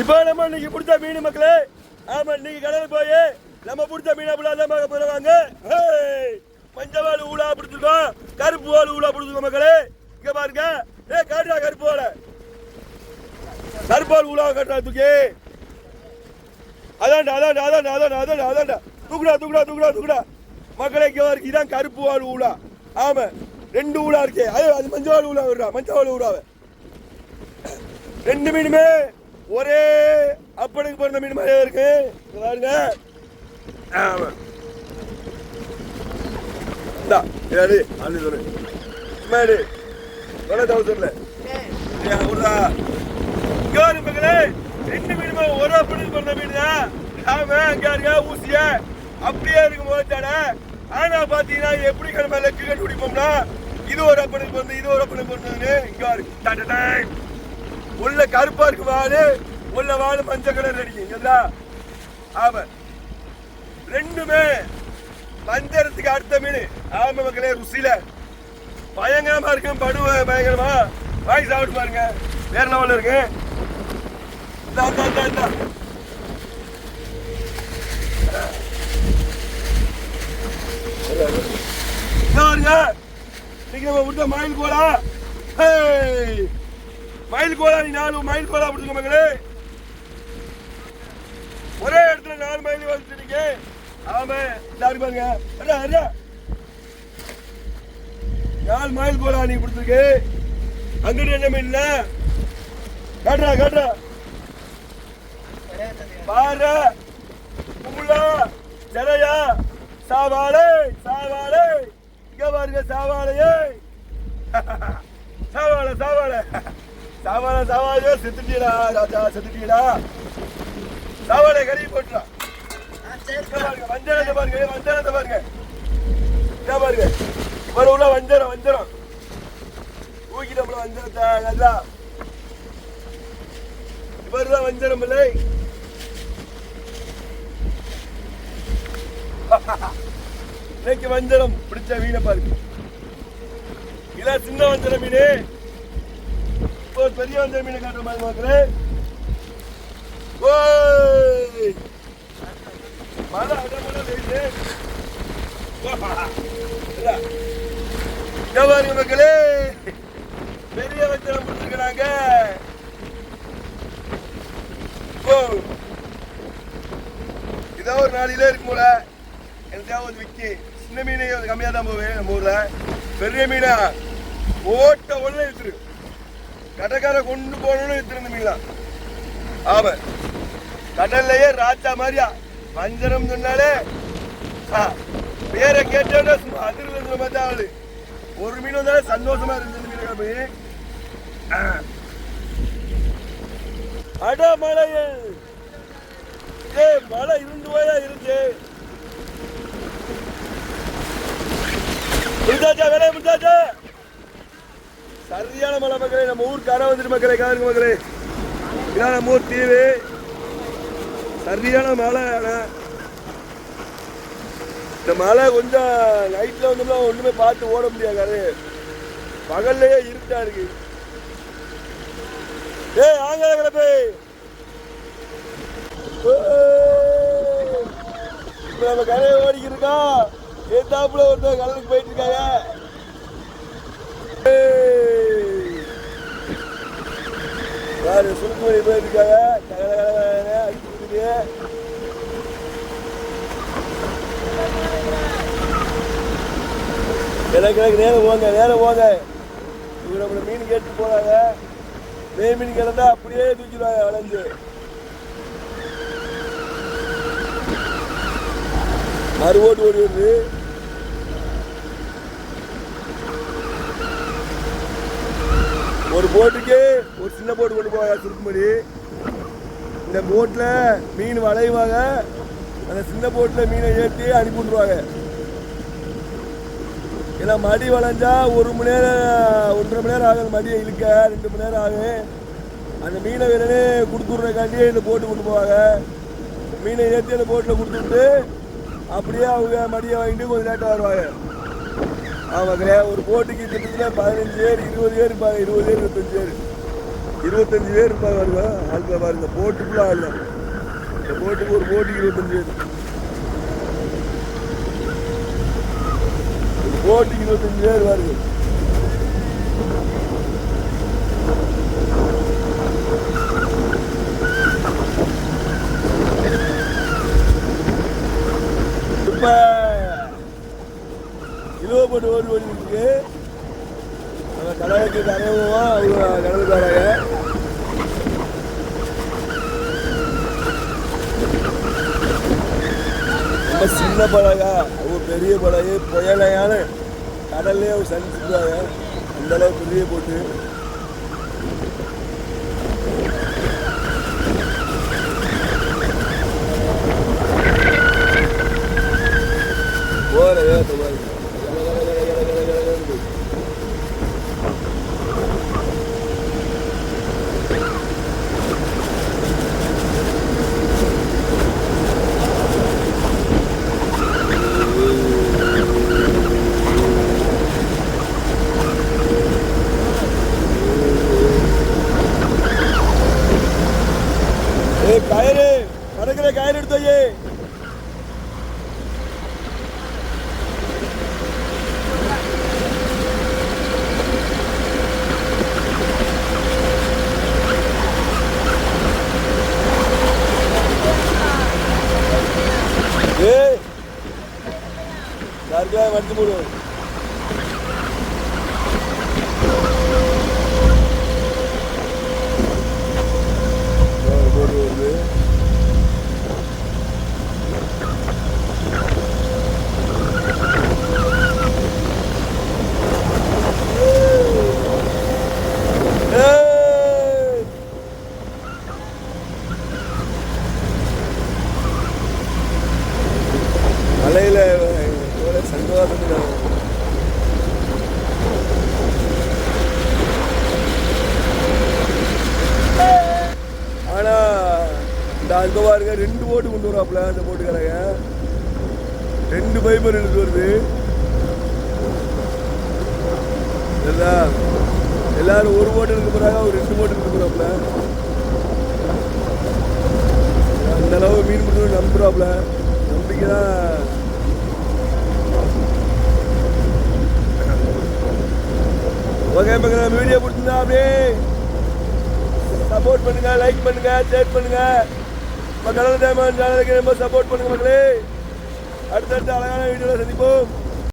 இப்போ நம்ம இன்னைக்கு பிடிச்ச மீன் மக்களே ஆமா இன்னைக்கு கடலுக்கு போய் நம்ம பிடிச்ச மீனை பிடிச்ச பார்க்க போறாங்க. மஞ்சள் வாழை ஊழா பிடிச்சிருக்கோம் கருப்பு வாழை ஊழா பிடிச்சிருக்கோம் மக்களே? இங்க பாருங்க. ஏ காட்டுறா கருப்பு வாழை. கருப்பு ஊழா காட்டுறா தூக்கி. அதான்டா அதான்டா அதான்டா அதான்டா அதான்டா அதான்டா. தூக்குடா தூக்குடா தூக்குடா தூக்குடா. மக்களே இங்கே பாருங்க இதான் கருப்பு வாழை ஊழா. ஆமா ரெண்டு ஊழா இருக்கே. அது அது மஞ்சள் வாழை ஊழா விடுறா மஞ்சள் வாழை ஊழாவை. ரெண்டு மீனுமே ஒரே அப்பனுக்கு பிறந்த மீன் மாதிரியே இருக்கு. இங்க பாருங்க ஆமா. இந்தா யாரு ஆளு சொல்லு மேடு. தொலை தௌசண்ட்ல. விடுதா இங்க பாரு மக்களே. ரெண்டு மீனுமே ஒரு அப்பனுக்கு பிறந்த மீன் தான் ஆமா இங்க இருக்க ஊசிய. அப்படியே இருக்கும் இருக்கு போச்சாட ஆனா பாத்தீங்கன்னா எப்படி கிழமை லெக்கு கண்டுபிடிப்போம்னா இது ஒரு அப்பனுக்கு பிறந்து இது ஒரு அப்பனுக்கு பிறந்ததுன்னு இங்க பாரு டாடா. உள்ள கருப்பா இருக்கு வாழு உள்ள வாழு மஞ்சள் கலர் அடிக்குங்களா ஆமா ரெண்டுமே வஞ்சரத்துக்கு அடுத்த மீன் ஆமா மக்களே ருசியில. பயங்கரமா இருக்கு படுவ பயங்கரமா. வாங்கி சாப்பிட்டு பாருங்க. வேற லெவல்ல இருக்கு? இந்தா, இந்தா, இன்னைக்கு நம்ம விட்ட மயில் போலாம் ஹேய்! மயில் கோலா நீ நாலு மயில் கோலா பிடிச்சிக்க மகளே ஒரே இடத்துல நாலு மயில் வந்துட்டீங்க ஆமா எல்லாரும் பாருங்க. அடா அடா. நாலு மயில் கோலா நீ கொடுத்துருக்கு அங்கிட்டு என்ன மீன் காட்டுறா காட்டுறா. பாரு. குமுளா ஜலையா சாவாளை சாவாளை இங்க பாருங்க சாவாலையே சாவாலை சாவாலை சாவாள சாவாள செத்துட்டீடா ராஜா செத்துட்டீடா. சாவாளை கறி போட்டுடா இங்க பாருங்க வஞ்சரத்தை பாருங்க வஞ்சரத்தை பாருங்க. இங்க பாருங்க. ஒரு உள்ள வஞ்சரம் வஞ்சரம் ஊக்கிட்டோம்ல வஞ்சரத்தை நல்லா. இவர்தான் வஞ்சரம் இல்லை. இன்னைக்கு வஞ்சரம் பிடிச்ச மீனை பாருங்க. இல்ல சின்ன வஞ்சர மீன். ஒரு பெரிய அந்த மீனை. காட்டுற மாதிரி பார்க்குறேன் ஓ மழை அடமழை பெய்யுது இல்ல. மக்களே பெரிய வஞ்சரம் பிடிச்சிருக்கிறாங்க ஓ ஒரு நாளையில இருக்கும் போல எனக்காக ஒரு விக்கி சின்ன மீனே கம்மியா கம்மியாக தான் போவேன் நம்ம ஊர்ல. பெரிய மீனா. ஓட்ட உடனே எடுத்துரு கடைக்கார கொண்டு போகணும்னு எடுத்துரு ஆமா கடல்லையே ராஜா மாதிரியா? வஞ்சரம் சொன்னாலே ஆ, பேரை கேட்டோட சும்மா இருந்த மாதிரி ஆளு. ஒரு மீன் வந்தாலே சந்தோஷமா இருந்தது மீன் போய் அட மழை ஏ மழை இருந்து போயா இருக்கு? முடிஞ்சாச்சா வேலையை முடிஞ்சாச்சா சரியான மலை மக்களே நம்ம ஊர் கரை வந்துட்டு மக்களே காருங்க மக்களே. இதான் நம்ம ஊர் தீவு. சரியான மலை ஆனா இந்த மலை கொஞ்சம் நைட்ல வந்தோம்னா ஒண்ணுமே பார்த்து ஓட முடியாது கரை பகல்லையே இருட்டா இருக்கு. ஏய் ஆங்கில கிளப்பே இப்போ நம்ம கரையை ஓடிக்கிட்டு இருக்கோம். ஏத்தாப்புல ஒருத்தர் கடலுக்கு போயிட்டு இருக்காங்க. சுருக்குமணி போயிருக்காங்க இருக்காங்க கல கல கல எனக்கு எனக்கு நேரம் போங்க நேரம் போங்க. இவங்க நம்மளை மீன் கேட்டு போறாங்க. மே மீன் கிடந்தா அப்படியே தூக்கிடுவாங்க வளைஞ்சு. மறு ஓடி ஓடுது ஒரு போட்டுக்கு ஒரு சின்ன போட்டு கொண்டு போவாங்க சுருக்குமணி இந்த போட்டில் மீன் வளைவாங்க அந்த சின்ன போட்டில் மீனை ஏற்றி அனுப்பி விட்ருவாங்க ஏன்னா மடி வளைஞ்சா ஒரு மணி நேரம் ஒன்றரை மணி நேரம் ஆகும் அந்த மடியை இழுக்க ரெண்டு மணி நேரம் ஆகும். அந்த மீனை வேணும்னே கொடுத்துட்றக்காண்டியே இந்த போட்டு கொண்டு போவாங்க. மீனை ஏற்றி அந்த போட்டில் கொடுத்துட்டு அப்படியே அவங்க மடியை வாங்கிட்டு கொஞ்சம் லேட்டாக வருவாங்க. ஆமாங்களே ஒரு போட்டுக்கு கிட்டத்தட்ட பதினஞ்சு பேர் இருபது பேர் இருப்பாங்க இருபது பேர் இருபத்தஞ்சு பேர். இருபத்தஞ்சு பேர் இருப்பாங்க பாருங்க ஆட்கள் பாருங்க போட்டுக்குள்ள ஆள் இந்த போட்டுக்கு ஒரு போட்டுக்கு இருபத்தஞ்சு பேர். போட்டுக்கு இருபத்தஞ்சு பேர் பாருங்க இப்ப இழுவ போட்டு ஓடி ஓடி இருக்கு நம்ம கடலுக்கு கரையவா அவங்க கடலுக்காரங்க ரொம்ப சின்ன படகா. அவங்க பெரிய படகு. புயலையான கடல்லே அவங்க சந்திச்சுட்டாங்க அந்த பெரிய போட்டு. போற 만듦으로 இந்த அங்க பாருங்க ரெண்டு போட்டு கொண்டு வராப்புல அந்த போட்டுக்காரங்க. ரெண்டு பைபர் எடுத்து வருது. சரிதா? எல்லாரும் ஒரு போட்டு எடுக்க போறாங்க ஒரு ரெண்டு போட்டு எடுக்க போறாப்புல. அந்த அளவு மீன் பிடிக்கணும் நம்புறாப்ல நம்பிக்கை தான் ஓகே மக்களே வீடியோ பிடிச்சிருந்தா அப்படியே சப்போர்ட் பண்ணுங்க லைக் பண்ணுங்க ஷேர் பண்ணுங்க. நம்ம கடல் சேனலுக்கு ரொம்ப சப்போர்ட் பண்ணுங்க மக்களே. அடுத்தடுத்த அழகான வீடியோவில் சந்திப்போம்.